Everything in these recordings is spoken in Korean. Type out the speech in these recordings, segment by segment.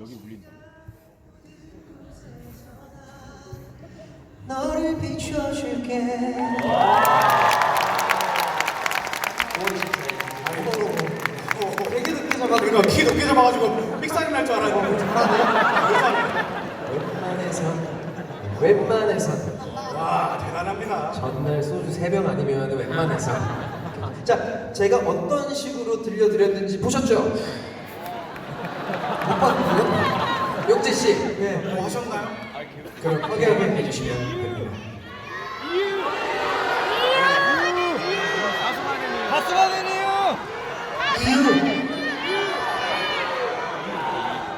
여기 울린다. 너를 비춰줄게. 되게 늦게 잡아가지고 그러니까 키 높게 잡아가지고 삑사리 날 줄 알았는데 웬만해선 웬만해선 와 대단합니다 전날 소주 3병 아니면 웬만해선 자 제가 어떤 식으로 들려드렸는지 보셨죠? 못 봤나요? 용재 씨 네. 뭐 하셨나요? 그럼 확인 한번 해주시면 됩니다.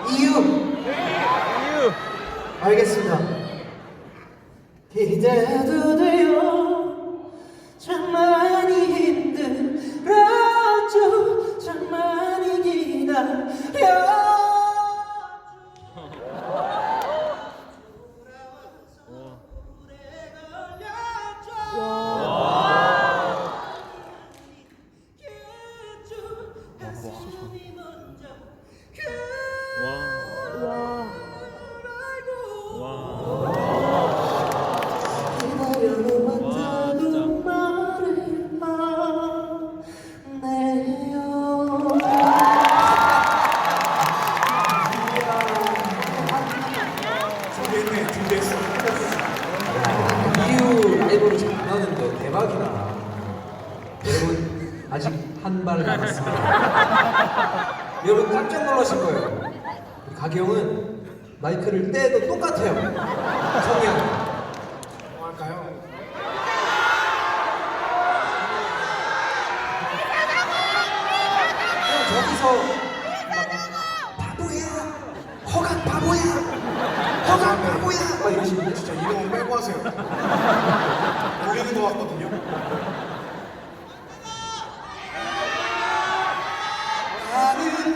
이유 이유 알겠습니다 기대도 돼요 준비했어 이유 라이브를 잘하는데 대박이다 여러분 아직 한 발 남았습니다 여러분 깜짝 놀라실 거예요 가경은 마이크를 떼도 똑같아요 성향 뭐 할까요? 그냥 저기서 막 바보야 허각 바보야 허각 바보야 막 이러시는데 진짜 이름은 빼고 하세요 놀리는 것 같거든요 나는 바보야 이런 너를 떠나보내놓고 나는 바보야 후회하는 것밖에 몰라서 정말 너무 아파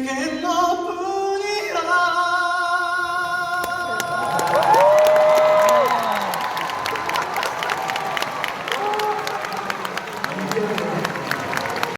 내겐 너뿐이야.